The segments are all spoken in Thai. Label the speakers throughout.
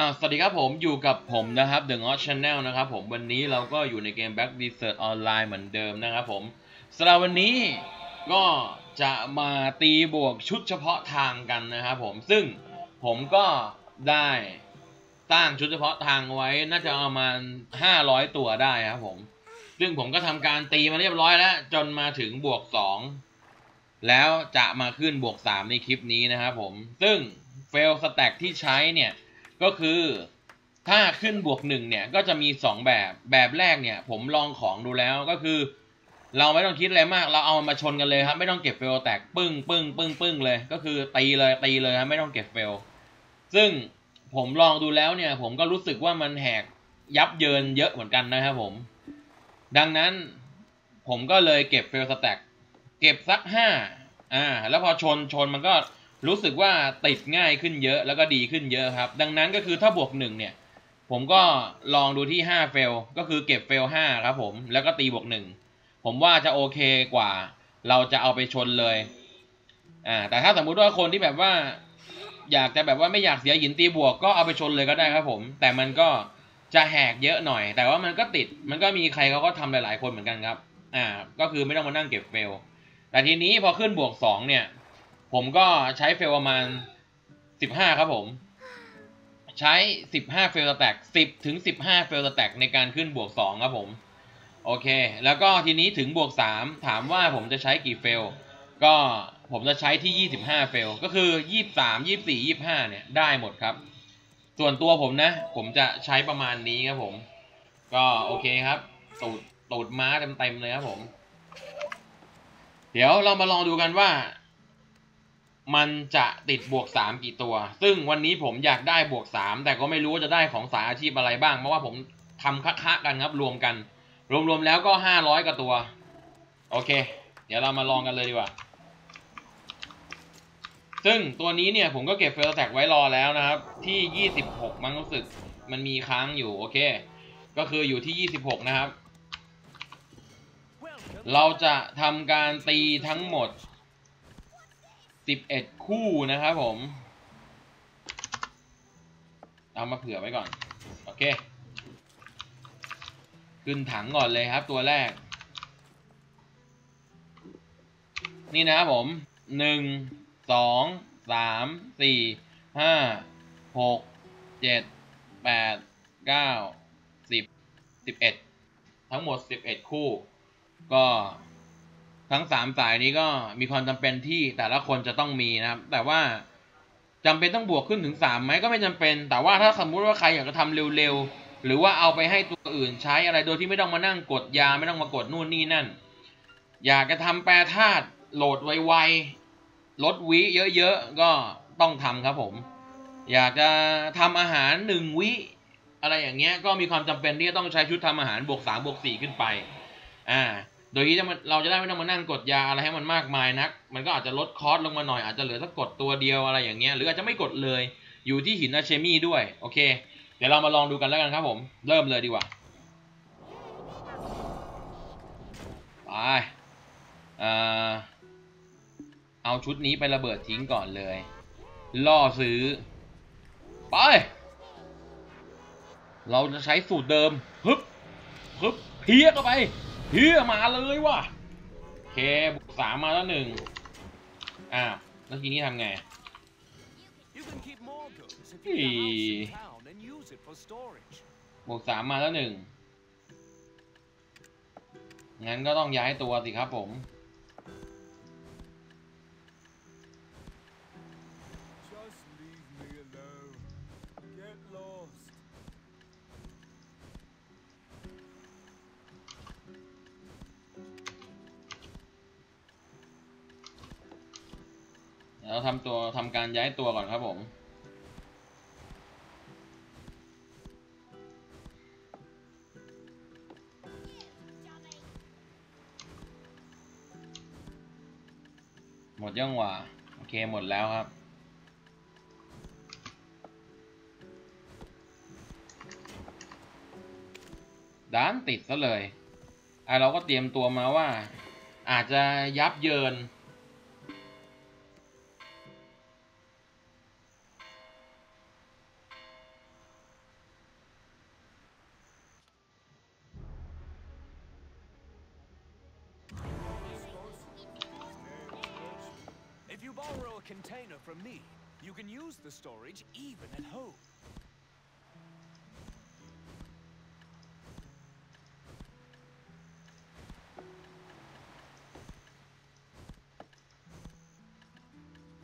Speaker 1: อ่าสวัสดีครับผมอยู่กับผมนะครับ The Ngos Channel นะครับผมวันนี้เราก็อยู่ในเกม Back Desert Online เหมือนเดิมนะครับผมสำหรับวันนี้ก็จะมาตีบวกชุดเฉพาะทางกันนะครับผมซึ่งผมก็ได้ตั้งชุดเฉพาะทางไว้น่าจะประมาณ 500 ตัวได้ครับผม ซึ่งผมก็ทำการตีมาเรียบร้อยแล้ว จนมาถึงบวก 2 แล้วจะมาขึ้นบวก 3 ในคลิปนี้นะครับผม ซึ่งเฟลสแต็กที่ใช้เนี่ย ก็คือถ้าขึ้นบวกหนึ่งเนี่ยก็จะมีสองแบบแบบแรกเนี่ย ผมลองของดูแล้วก็คือ เราไม่ต้องคิดอะไรมาก เราเอามันมาชนกันเลยครับ ไม่ต้องเก็บเฟลแตกปึ้งปึ้งปึ้งปึ้งเลย ก็คือตีเลยตีเลยครับไม่ต้องเก็บเฟลซึ่งผมลองดูแล้วเนี่ย ผมก็รู้สึกว่ามันแหกยับเยินเยอะเหมือนกันนะครับผม ดังนั้นผมก็เลยเก็บเฟลสแต็กเก็บสักห้าอ่า แล้วพอชนชนมันก็ รู้สึกว่าติดง่ายขึ้นเยอะแล้วก็ดีขึ้นเยอะครับ ดังนั้นก็คือถ้าบวกหนึ่งเนี่ย ผมก็ลองดูที่ 5 เฟล ก็คือเก็บเฟล 5 ครับผมแล้วก็ตีบวกหนึ่งผมว่าจะโอเคกว่า เราจะเอาไปชนเลยอ่าแต่ถ้าสมมุติว่าคนที่แบบว่า อยากจะแบบว่าไม่อยากเสียหินตีบวกก็เอาไปชนเลยก็ได้ครับผม แต่มันก็จะแหกเยอะหน่อย แต่ว่ามันก็ติดมันก็มีใครเขาก็ทำหลาย ๆ คนเหมือนกันครับอ่าก็คือไม่ต้องมานั่งเก็บเฟลแต่ทีนี้พอขึ้นบวก2เนี่ย ผมก็ใช้เฟลประมาณ15ครับผม ใช้15เฟลสแต็ก10ถึง15เฟลสแตกในการขึ้นบวก2ครับผมโอเค แล้วก็ทีนี้ถึงบวก3ถามว่าผมจะใช้กี่เฟลก็ผมจะใช้ที่ 25 เฟล ก็คือ 23 24 25 เนี่ย ได้หมดครับ ส่วนตัวผมนะ ผมจะใช้ประมาณนี้ครับผม ก็โอเคครับ ตูดตูดม้าเต็มๆเลยครับผม เดี๋ยวเรามาลองดูกันว่า มันจะติดบวกสามกี่ตัว ซึ่งวันนี้ผมอยากได้บวกสามแต่ก็ไม่รู้ว่าจะได้ของสายอาชีพอะไรบ้าง เพราะว่าผมทำคะๆกันครับรวมกัน รวมๆแล้วก็ห้าร้อยกว่าตัว โอเค เดี๋ยวเรามาลองกันเลยดีกว่า ซึ่งตัวนี้เนี่ยผมก็เก็บเฟลแท็กไว้รอแล้วนะครับ ที่ยี่สิบหกมั้งรู้สึกมันมีค้างอยู่ โอเค ก็คืออยู่ที่ยี่สิบหกนะครับ เราจะทำการตีทั้งหมด 11คู่นะครับผม เอามาเผื่อไว้ก่อน โอเค ขึ้นถังก่อนเลยครับตัวแรก นี่นะครับผมหนึ่งสองสามสี่ห้าหกเจ็ดแปดเก้าสิบสิบเอ็ดทั้งหมดสิบเอ็ดคู่ ก็ ทั้งสามสายนี้ก็มีความจำเป็นที่แต่ละคนจะต้องมีนะครับ แต่ว่าจำเป็นต้องบวกขึ้นถึงสามไหมก็ไม่จำเป็น แต่ว่าถ้าสมมุติว่าใครอยากจะทำเร็วๆ หรือว่าเอาไปให้ตัวอื่นใช้อะไรโดยที่ไม่ต้องมานั่งกดยาไม่ต้องมากดนู่นนี่นั่น อยากจะทำแปรธาตุโหลดไวๆลดวิเยอะๆ ก็ต้องทำครับผม อยากจะทำอาหารหนึ่งวิอะไรอย่างเงี้ยก็มีความจำเป็นที่จะต้องใช้ชุดทำอาหารบวกสามบวกสี่ขึ้นไปอ่า โดยที่เราจะได้ไม่ต้องมานั่งกดยาอะไรให้มันมากมายนัก มันก็อาจจะลดคอสลงมาหน่อย อาจจะเหลือสักกดตัวเดียวอะไรอย่างเงี้ย หรืออาจจะไม่กดเลย อยู่ที่หินอะเชมี่ด้วย โอเค เดี๋ยวเรามาลองดูกันแล้วกันครับผม เริ่มเลยดีกว่า ไปเอ่อเอาชุดนี้ไประเบิดทิ้งก่อนเลย ล่อซื้อ ไป เราจะใช้สูตรเดิม ฮึบ ฮึบ เพี้ยเข้าไป เฮียมาเลยว่ะโอเคบวกสามมาแล้วหนึ่งอ้าวแล้วทีนี้ทำไงบวกสามมาแล้วหนึ่งงั้นก็ต้องย้ายตัวสิครับผม เราทำตัวทำการย้ายตัวก่อนครับผม หมดยังวะโอเคหมดแล้วครับด้านติดซะเลยอะเราก็เตรียมตัวมาว่า อาจจะยับเยิน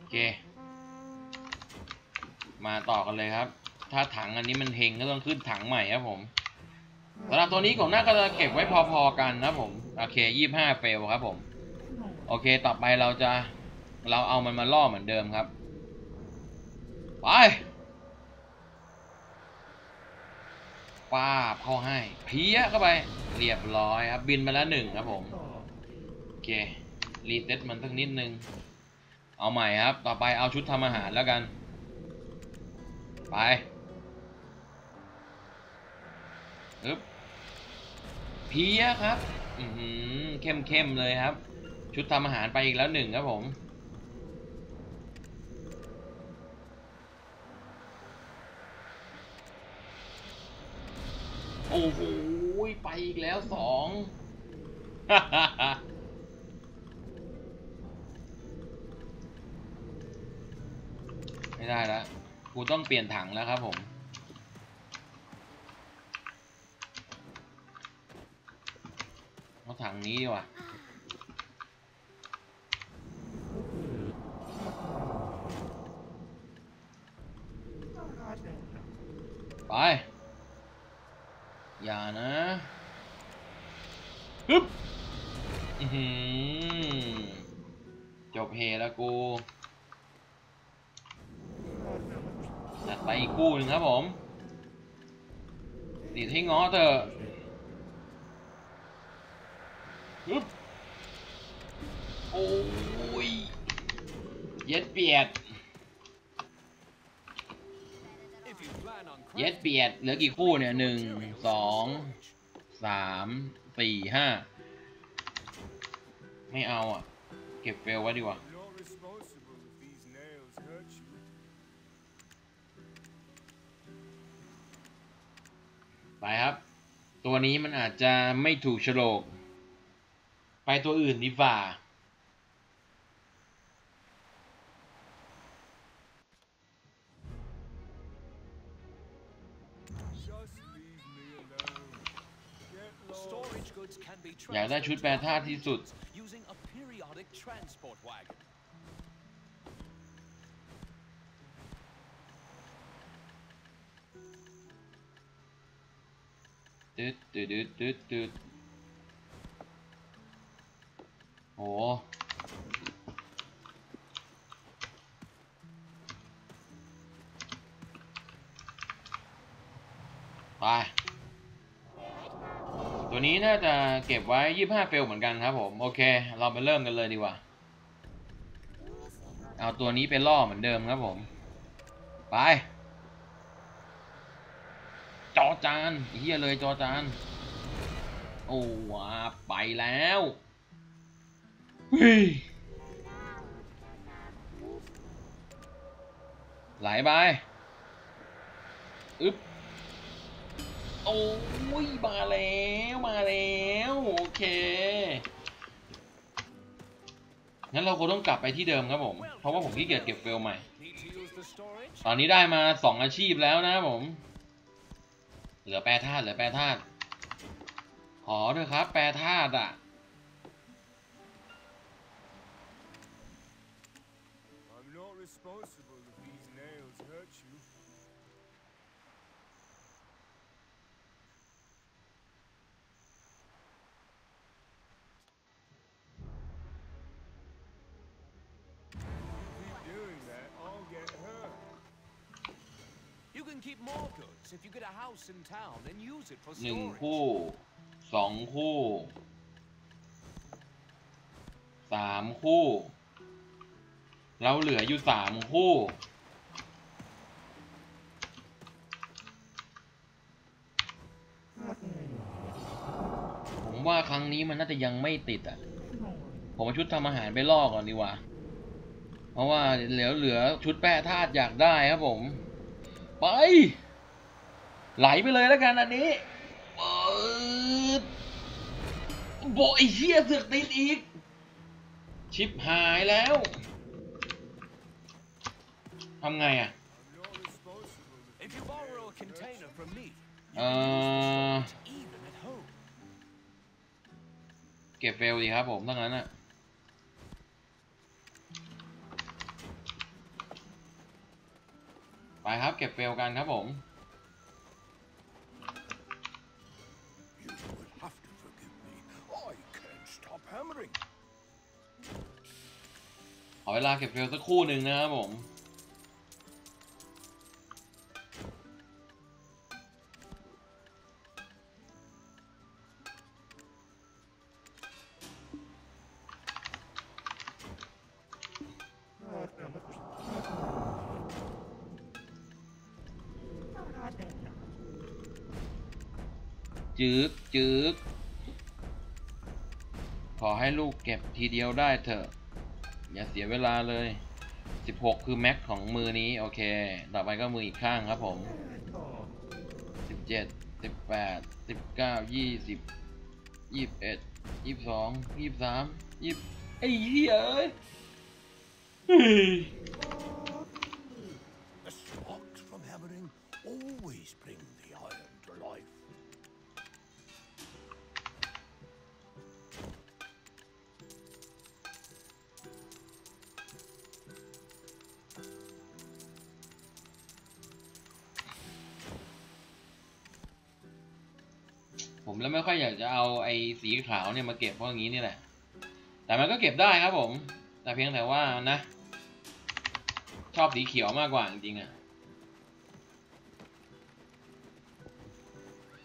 Speaker 1: เค มาต่อกันเลยครับ ถ้าถังอันนี้มันเฮงก็ต้องขึ้นถังใหม่ครับผมสำหรับตัวนี้ผมน่าก็จะเก็บไว้พอๆกันนะผม โอเคยี่ห้าเฟลครับผม โอเค ต่อไปเราจะ เราเอามันมาล่อเหมือนเดิมครับ ไปป้าเข้าให้ เพี้ยเข้าไป เรียบร้อยครับ บินไปแล้วหนึ่งครับผม โอเค รีเซ็ตมันสักนิดนึง เอาใหม่ครับ ต่อไปเอาชุดทำอาหารแล้วกัน ไปฮึบเพียครับอือหือเข้มเข้มเลยครับ ชุดทำอาหารไปอีกแล้วหนึ่งครับผม โอ้โหไปอีกแล้วสอง ไม่ได้แล้วกูต้องเปลี่ยนถังแล้วครับผม เอาถังนี้ดีกว่าไป อย่านะฮึบอื้อหือจบเฮแล้วกู จัดไป อีกคู่หนึ่งครับผมติดให้ง้อเถอะึบโอ้ย เย็ดเปียด เย็ดเปียด เหลือกี่คู่เนี่ยหนึ่งสองสามสี่ห้า ไม่เอาอะ เก็บเฟลไว้ดีกว่า ไปครับ ตัวนี้มันอาจจะไม่ถูกโฉลก ไปตัวอื่นดีฝ่า
Speaker 2: Just leave me alone. Get lost.
Speaker 3: storage goods can be
Speaker 1: อยากได้ชุดแปรธาตุที่สุด ดึ๊ดตึ๊ดตึ๊ดตึ๊ดตึ๊ดโหไปตัวนี้น่าจะเก็บไว้25เฟลเหมือนกันครับผม โอเค เราไปเริ่มกันเลยดีกว่า เอาตัวนี้ไปล่อเหมือนเดิมครับผม ไป จอจานเฮียเลยจอจาน โอ้ว้าไปแล้วเฮ้ยไหลไปอึ๊บโอ้ยมาแล้วมาแล้วโอเคงั้นเราคงต้องกลับไปที่เดิมครับผม เพราะว่าผมขี้เกียจเก็บเฟลใหม่ ตอนนี้ได้มาสองอาชีพแล้วนะครับผม เหลือแปรธาตุเหลือแปรธาตุขอเถอะครับ แปรธาตุอะ
Speaker 2: keep
Speaker 3: more goods if you get a house in town and use it for
Speaker 1: หนึ่งคู่สองคู่สามคู่ เราเหลืออยู่สามคู่ ผมว่าครั้งนี้มันน่าจะยังไม่ติดอะ ผมเอาชุดทำอาหารไปล่อก่อนดีกว่า เพราะว่าเหลือเหลือชุดแป้ธาตุอยากได้ครับผม ไป ไหลไปเลยแล้วกันอันนี้เปิดโบไอ้เหี้ยเสือกติดอีก ชิปหายแล้วทำไงอะเออเก็บเฟลดีครับผมทั้งนั้นอะ ไปครับ เก็บเฟลกันครับผม
Speaker 2: You will have to forgive me. I can't stop hammering.
Speaker 1: ขอเวลาเก็บเฟลสักครู่หนึ่งนะครับผม จึกจึกขอให้ลูกเก็บทีเดียวได้เถอะ อย่าเสียเวลาเลย 16 คือแม็กของมือนี้ โอเค ต่อไปก็มืออีกข้างครับผม 17 18 19 20 21 22 23 20ไอ้เหี้ยเอ้ย แล้วไม่ค่อยอยากจะเอาไอ้สีขาวเนี่ยมาเก็บเพราะอย่างนี้นี่แหละ แต่มันก็เก็บได้ครับผม แต่เพียงแต่ว่านะ ชอบสีเขียวมากกว่าจริงๆอะ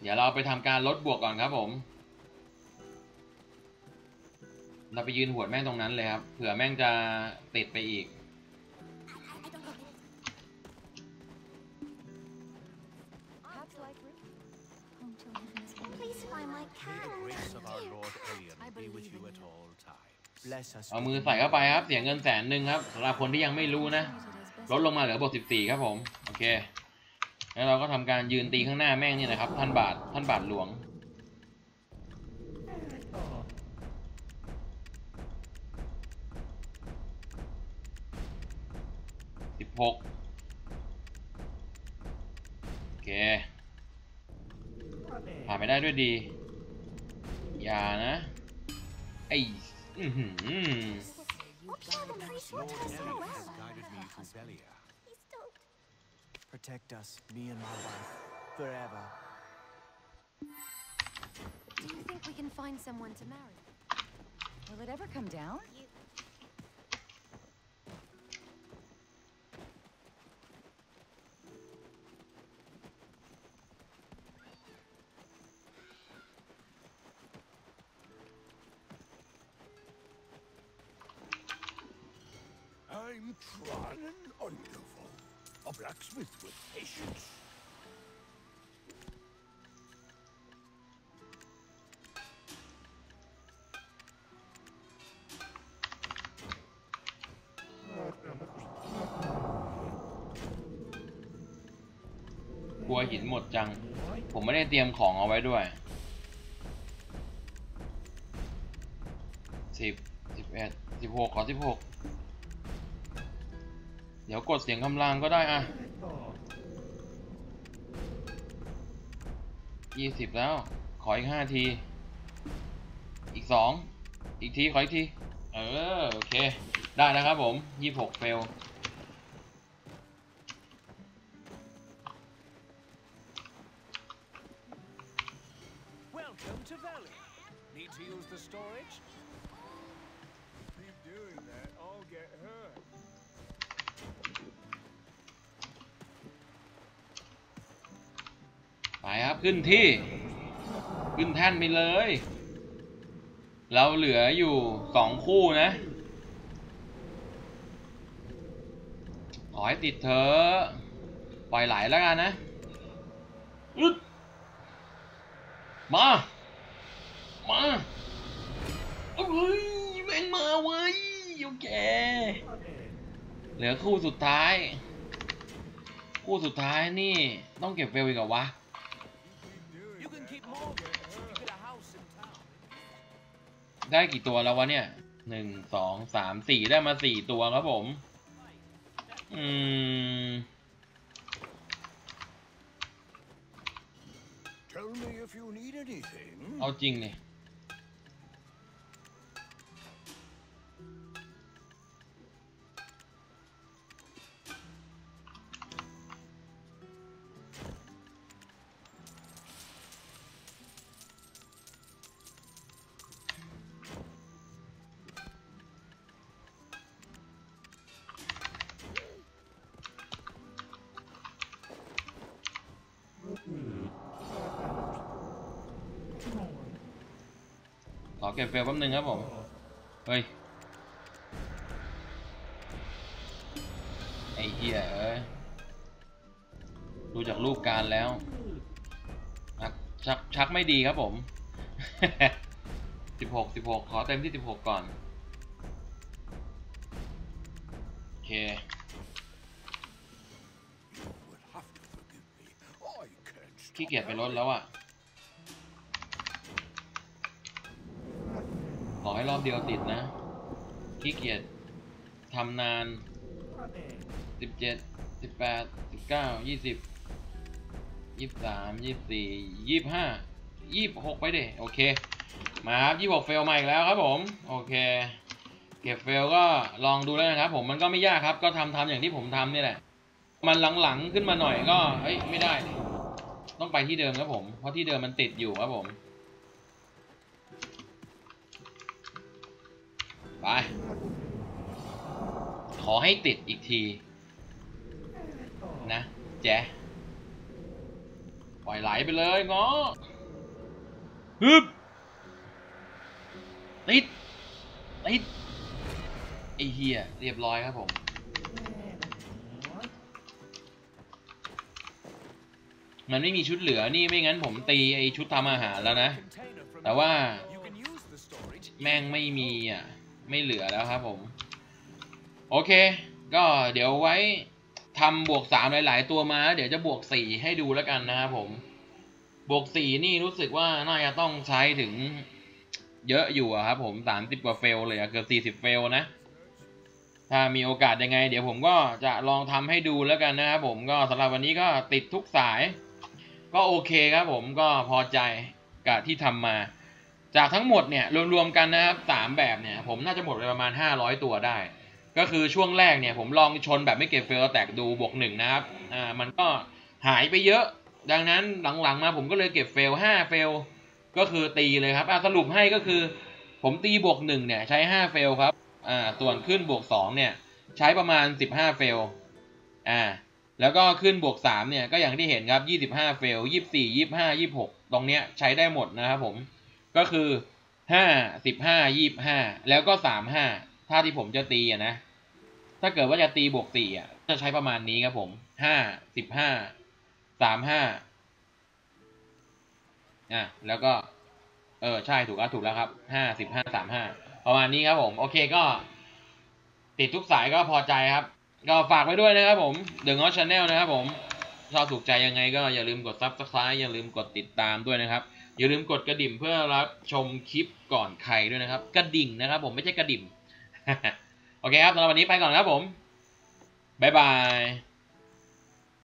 Speaker 1: เดี๋ยวเราไปทำการลดบวกก่อนครับผม เราไปยืนหวดแม่งตรงนั้นเลยครับ เผื่อแม่งจะติดไปอีก เอามือใส่เข้าไปครับ เสียเงินแสนหนึ่งครับสำหรับคนที่ยังไม่รู้นะ ลดลงมาเหลือบวกสิบสี่ครับผม โอเค แล้วเราก็ทำการยืนตีข้างหน้าแม่งนี่นะครับท่านบาทท่านบาทหลวง สิบหกโอเค ผ่านไปได้ด้วยดี อย่านะ ไอ้
Speaker 4: Mm-hmm.
Speaker 3: Guided me
Speaker 4: to Velia.
Speaker 5: Protect us, me and my wife, forever.
Speaker 4: Do you think we can find someone to marry? Will it ever come down?
Speaker 1: You ลัวหินหมดจัง ผมไม่ได้เตรียมของเอาไว้ด้วยสิบสิบเอ็ดสิบหกขอสิบหกเดี๋ยวกดเสียงคำรามก็ได้อะยี่สิบแล้ว ขออีกห้าที อีกสองอีกที ขออีกที เออ โอเค ได้แล้วครับผมยี่หกเฟล
Speaker 3: Welcome to Valley. Need to use the storage?
Speaker 2: Keep doing that, I'll get hurt.
Speaker 1: ไปครับขึ้นที่ ขึ้นแท่นไปเลย เราเหลืออยู่สองคู่นะ ขอให้ติดเธอะปล่อยไหลแล้วกันนะอึดมา มาเอ้ยแม่งมาเว้ยโอเคเหลือคู่สุดท้าย คู่สุดท้ายนี่ต้องเก็บเฟลอีกเหรอวะ
Speaker 3: You can keep more goods if you get a house in town.
Speaker 1: ได้กี่ตัวแล้ววะเนี่ยหนึ่งสองสามสี่ได้มาสี่ตัวครับผม อืม
Speaker 2: Tell me if you need anything.
Speaker 1: เอาจริงเนี่ย เก็บเฟลแป๊บนึงครับผม เฮ้ย ไอ้เหี้ยเอ้ยดูจากรูปการแล้ว ชักชักไม่ดีครับผมสิบหกสิบหกขอเต็มที่สิบหกก่อน โอเคขี้เกียจไปลดแล้วอะ ขอให้รอบเดียวติดนะ ขี้เกียจทำนานสิบเจ็ดสิบแปดสิบเก้ายี่สิบยี่สามยี่สี่ยี่ห้ายี่หกไปดิโอเค มาครับยี่หกเฟลมาอีกแล้วครับผม โอเค เก็บเฟลก็ลองดูแล้วนะครับผมมันก็ไม่ยากครับ ก็ทำทำอย่างที่ผมทำนี่แหละ มันหลังๆขึ้นมาหน่อยก็เฮ้ยไม่ได้ ต้องไปที่เดิมครับผม เพราะที่เดิมมันติดอยู่ครับผม ไป ขอให้ติดอีกที นะ แจ๊ปล่อยไหลไปเลยงอฮึบติดติดไอ้เฮียเรียบร้อยครับผมมันไม่มีชุดเหลือนี่ไม่งั้นผมตีไอชุดทำอาหารแล้วนะ แต่ว่าแม่งไม่มีอะ ไม่เหลือแล้วครับผม โอเค ก็เดี๋ยวไว้ทำบวกสามหลาย ๆ ตัวมา เดี๋ยวจะบวกสี่ให้ดูแล้วกันนะครับผม บวกสี่นี่รู้สึกว่าน่าจะต้องใช้ถึงเยอะอยู่ครับผมสามสิบกว่าเฟลเลยอะเกือบสี่สิบเฟลนะ ถ้ามีโอกาสยังไง เดี๋ยวผมก็จะลองทำให้ดูแล้วกันนะครับผมก็สำหรับวันนี้ก็ติดทุกสาย ก็โอเคครับผมก็พอใจกับที่ทำมา จากทั้งหมดเนี่ยรวมๆกันนะครับสามแบบเนี่ยผมน่าจะหมดไปประมาณ 500 ตัวได้ ก็คือช่วงแรกเนี่ยผมลองชนแบบไม่เก็บเฟลแตกดูบวกหนึ่งนะครับอ่ามันก็หายไปเยอะ ดังนั้นหลังๆมาผมก็เลยเก็บเฟล5เฟลก็คือตีเลยครับอะสรุปให้ก็คือ ผมตีบวกหนึ่งเนี่ยใช้5เฟลครับอ่าส่วนขึ้นบวกสองเนี่ยใช้ประมาณ15เฟลอ่าแล้วก็ขึ้นบวกสามเนี่ยก็อย่างที่เห็นครับ25เฟล24 25 26ตรงเนี้ยใช้ได้หมดนะครับผม ก็คือห้าสิบห้ายี่ห้าแล้วก็สามห้าถ้าที่ผมจะตีอะนะ ถ้าเกิดว่าจะตีบวกสี่อะ จะใช้ประมาณนี้ครับผมห้าสิบห้าสามห้าอะแล้วก็ เออใช่ถูกแล้วถูกแล้วครับห้าสิบห้าสามห้าประมาณนี้ครับผม โอเคก็ ติดทุกสายก็พอใจครับ ก็ฝากไว้ด้วยนะครับผม The n o t Channel นะครับผมชอบถูกใจยังไงก็อย่าลืมกด Subscribe อย่าลืมกดติดตามด้วยนะครับ อย่าลืมกดกระดิ่งเพื่อรับชมคลิปก่อนใครด้วยนะครับ กระดิ่งนะครับ ผมไม่ใช่กระดิ่งโอเคครับสำหรับวันนี้ไปก่อนครับผมบ๊ายบาย